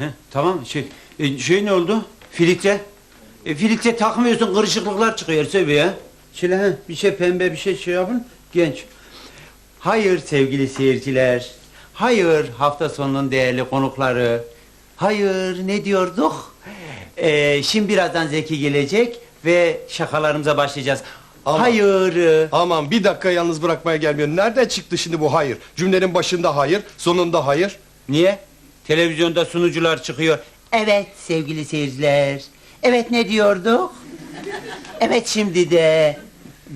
He, tamam şey e, şey ne oldu? Filtre. E, filtre takmıyorsun kırışıklıklar çıkıyor Sevi ya. Şöyle he, bir şey pembe bir şey şey yapın genç. Hayır sevgili seyirciler. Hayır hafta sonunun değerli konukları. Hayır ne diyorduk? E, şimdi birazdan Zeki gelecek ve şakalarımıza başlayacağız. Ama- Hayır. e, Aman bir dakika yalnız bırakmaya gelmiyor. Nereden çıktı şimdi bu hayır? Cümlenin başında hayır, sonunda hayır. Niye? Televizyonda sunucular çıkıyor. Evet sevgili seyirciler. Evet ne diyorduk? Evet şimdi de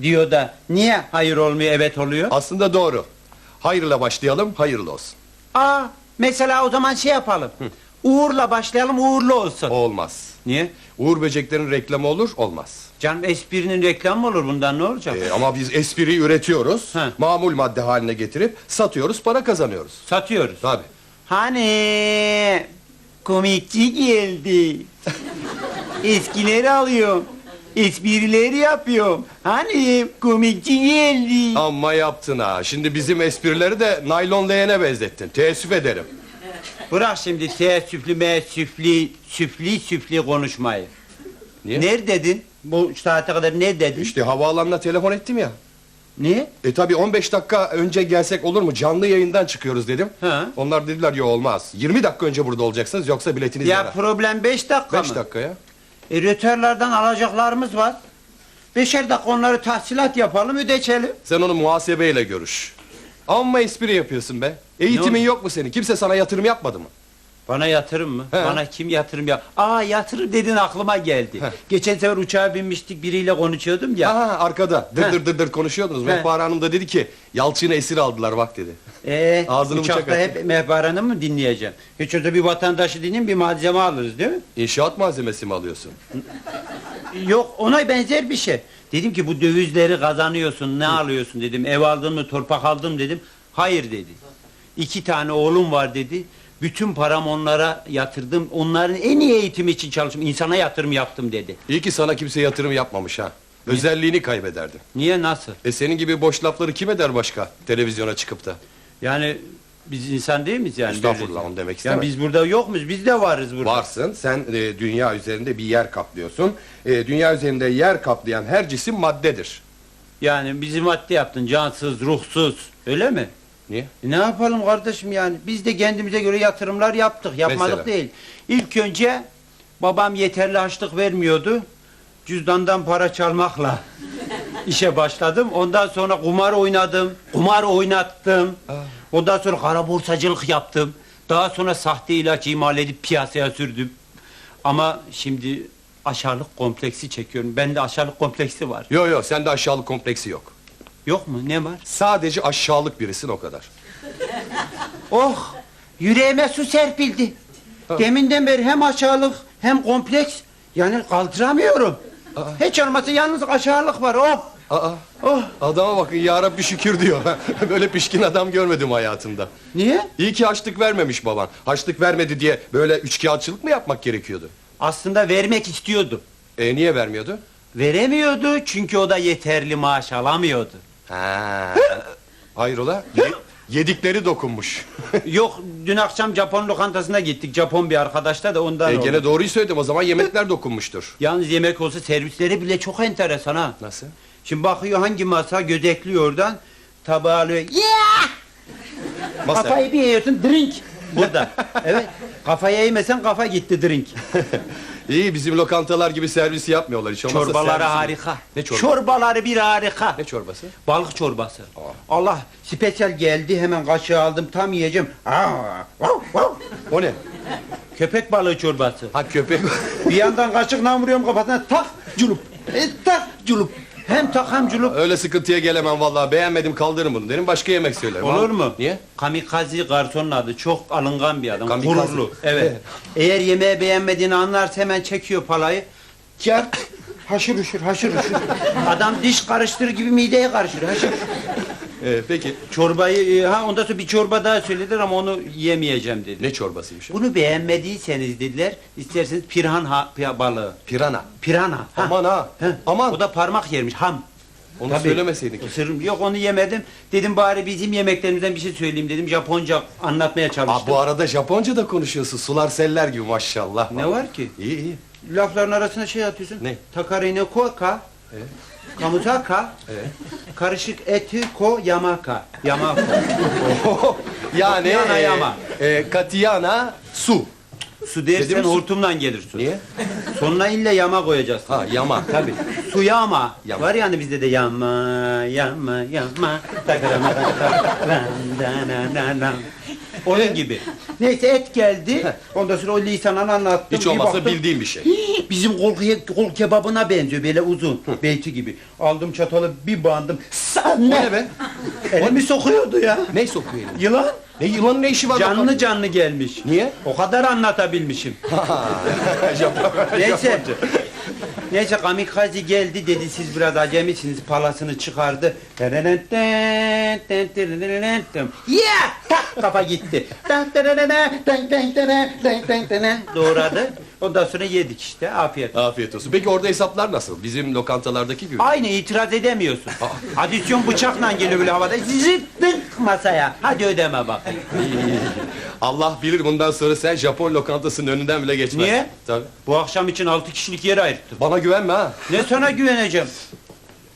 diyor da niye hayır olmuyor evet oluyor? Aslında doğru. Hayırla başlayalım, hayırlı olsun. Aa mesela o zaman şey yapalım. Uğur'la başlayalım uğurlu olsun. Olmaz. Niye? Uğur böceklerin reklamı olur, olmaz. Canım esprinin reklamı mı olur bundan ne olacak? Ee, ama biz espriyi üretiyoruz, He. mamul madde haline getirip satıyoruz, para kazanıyoruz. Satıyoruz. Tabii. Hani komikçi geldi. Eskileri alıyorum. Esprileri yapıyorum. Hani komikçi geldi. Amma yaptın ha. Şimdi bizim esprileri de naylon leğene benzettin. Teessüf ederim. Bırak şimdi teessüflü meessüflü, süflü süflü konuşmayı. Niye? Neredeydin? Bu saate kadar neredeydin? İşte havaalanına telefon ettim ya. Niye? E tabi 15 dakika önce gelsek olur mu? Canlı yayından çıkıyoruz dedim. Ha. Onlar dediler yok olmaz. 20 dakika önce burada olacaksınız yoksa biletiniz Ya problem beş dakika 5 mı? dakika ya. E röterlerden alacaklarımız var. Beşer dakika onları tahsilat yapalım ödeçelim. Sen onu muhasebeyle görüş. Amma espri yapıyorsun be. Eğitimin yok mu senin? Kimse sana yatırım yapmadı mı? Bana yatırım mı? He. Bana kim yatırım ya? Aa yatırım dedin aklıma geldi. He. Geçen sefer uçağa binmiştik biriyle konuşuyordum ya. Aha arkada dır He. dır dır dır konuşuyordunuz. He. Mehpare Hanım da dedi ki Yalçın'ı esir aldılar bak dedi. Ee, Ağzını bıçak uçakta attı. hep mehparanı mı dinleyeceğim? Hiç orada bir vatandaşı dinleyin bir malzeme alırız değil mi? İnşaat malzemesi mi alıyorsun? Yok ona benzer bir şey. Dedim ki bu dövizleri kazanıyorsun ne alıyorsun dedim. Ev aldın mı torpak aldın mı dedim. Hayır dedi. İki tane oğlum var dedi. Bütün param onlara yatırdım. Onların en iyi eğitimi için çalıştım. İnsana yatırım yaptım dedi. İyi ki sana kimse yatırım yapmamış ha. Özelliğini kaybederdin. Niye nasıl? E senin gibi boş lafları kim eder başka? Televizyona çıkıp da. Yani biz insan değil miyiz yani? Estağfurullah, onu demek Yani istemedim. biz burada yok muyuz? Biz de varız burada. Varsın sen e, dünya üzerinde bir yer kaplıyorsun. E, dünya üzerinde yer kaplayan her cisim maddedir. Yani bizi madde yaptın. Cansız, ruhsuz. Öyle mi? Niye? E ne yapalım kardeşim yani? Biz de kendimize göre yatırımlar yaptık. Yapmadık Mesela? değil. İlk önce babam yeterli harçlık vermiyordu. Cüzdandan para çalmakla işe başladım. Ondan sonra kumar oynadım. Kumar oynattım. Ondan sonra kara borsacılık yaptım. Daha sonra sahte ilaç imal edip piyasaya sürdüm. Ama şimdi aşağılık kompleksi çekiyorum. Bende aşağılık kompleksi var. Yok yok sende aşağılık kompleksi yok. Yok mu? Ne var? Sadece aşağılık birisin o kadar. Oh! Yüreğime su serpildi. Deminden beri hem aşağılık hem kompleks. Yani kaldıramıyorum. Hiç olmazsa yalnız aşağılık var. Oh! Aa, Oh! adama bakın ya Rabbi şükür diyor. böyle pişkin adam görmedim hayatımda. Niye? İyi ki haçlık vermemiş baban. Haçlık vermedi diye böyle üçkağıtçılık mı yapmak gerekiyordu? Aslında vermek istiyordu. E niye vermiyordu? Veremiyordu çünkü o da yeterli maaş alamıyordu. Ha. Hayrola? Ye- yedikleri dokunmuş. Yok dün akşam Japon lokantasına gittik. Japon bir arkadaşla da ondan e, oldu. gene doğruyu söyledim o zaman yemekler dokunmuştur. Yalnız yemek olsa servisleri bile çok enteresan ha. Nasıl? Şimdi bakıyor hangi masa gözetliyor oradan. Tabağı alıyor. Yeah! Masa. Kafayı bir yiyorsun drink burada. evet. Kafaya yemesen kafa gitti drink. İyi bizim lokantalar gibi servis yapmıyorlar hiç olmazsa Çorbaları servisi- harika. Ne çorba? Çorbaları bir harika. Ne çorbası? Balık çorbası. Allah spesyal geldi hemen kaşığı aldım tam yiyeceğim. Aa, vav, vav. O ne? Köpek balığı çorbası. Ha köpek. bir yandan kaşıkla vuruyorum kafasına tak culup. E, tak culup. Hem tak hem culup. Öyle sıkıntıya gelemem vallahi beğenmedim kaldırın bunu derim başka yemek söylerim. Olur mu? Niye? Kamikaze garsonun adı. Çok alıngan bir adam. Kamikaze. Gururlu. Evet. Eğer yemeği beğenmediğini anlarsa hemen çekiyor palayı. Gel. Haşır uşur, haşır uşur. Adam diş karıştırır gibi mideye karıştırır. Haşır uşur. Ee, peki Çorbayı, e, ha ondan sonra bir çorba daha söylediler ama onu yemeyeceğim dedi. ne çorbasıymış o? Bunu beğenmediyseniz dediler, isterseniz pirhan ha, pi- balığı. Pirana. Pirana. ha. Aman ha. He. Aman. O da parmak yermiş, ham. Onu ki. Isırırım. Yok onu yemedim. Dedim bari bizim yemeklerimizden bir şey söyleyeyim dedim. Japonca anlatmaya Aa, çalıştım. bu arada Japonca da konuşuyorsun. Sular seller gibi maşallah. Ne var ki? İyi iyi. Lafların arasına şey atıyorsun. Ne? Takarine koka. Kamutaka. Evet. Karışık eti ko yamaka. Yamako. yani Katiyana e, yama. e, katiyana su. Su dersen Dedim su. hortumdan gelir su. Niye? Sonuna illa yama koyacaksın. Ha yama. Tabii. Su yama. Yama. Var yani bizde de yama, yama, yama. Takarama, takarama, na, na, na. Onun gibi. Neyse et geldi. Ondan sonra o lisanını anlattım. Hiç Bir olmazsa baktım, bildiğim bir şey. Bizim kol, kol kebabına benziyor böyle uzun. Beyti gibi. Aldım çatalı bir bandım. Sen ne? be? Elimi sokuyordu ya. Ne sokuyor elini? Yılan. Ne yılanın ne işi var? Canlı canlı gelmiş. Niye? O kadar anlatabilmişim. Neyse. Neyse kamikaze geldi dedi siz biraz acemisiniz palasını çıkardı. Ya! Tak kafa gitti. Doğradı. Ondan sonra yedik işte afiyet. Afiyet olsun. Peki orada hesaplar nasıl? Bizim lokantalardaki gibi. Aynı itiraz edemiyorsun. Adisyon bıçakla geliyor böyle havada. Zıttık masaya. Hadi ödeme bakayım. Allah bilir bundan sonra sen Japon lokantasının önünden bile geçmezsin. Niye? Tabii. Bu akşam için altı kişilik yer ayırttım. Bana güvenme ha. Ne sana güveneceğim?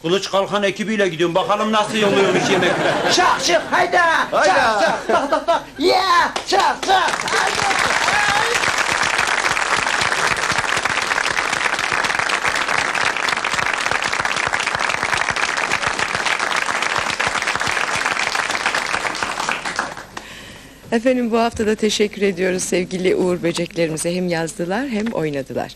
Kılıç Kalkan ekibiyle gidiyorum. Bakalım nasıl yolluyormuş yemekler. Şak şak hayda. Hayda. Şak şak tak tak tak. Ya şak şak. Hayda. Efendim bu hafta da teşekkür ediyoruz sevgili Uğur böceklerimize hem yazdılar hem oynadılar.